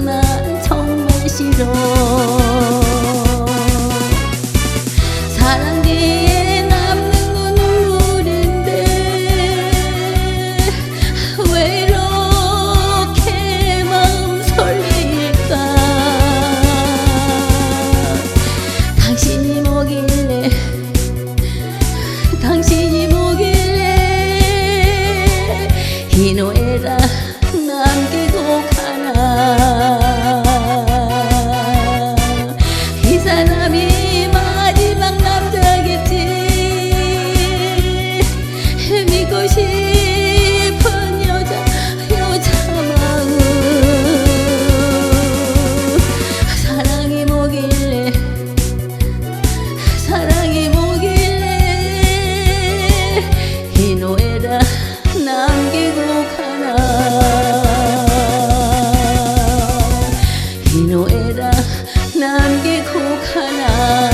난 정말 싫어. 사랑 뒤에 남는 건 눈물인데 왜 이렇게 마음 설레일까? 당신이 뭐길래? 당신이 뭐길래? 이 노래라 남기고 啊 내다 남기고 가나.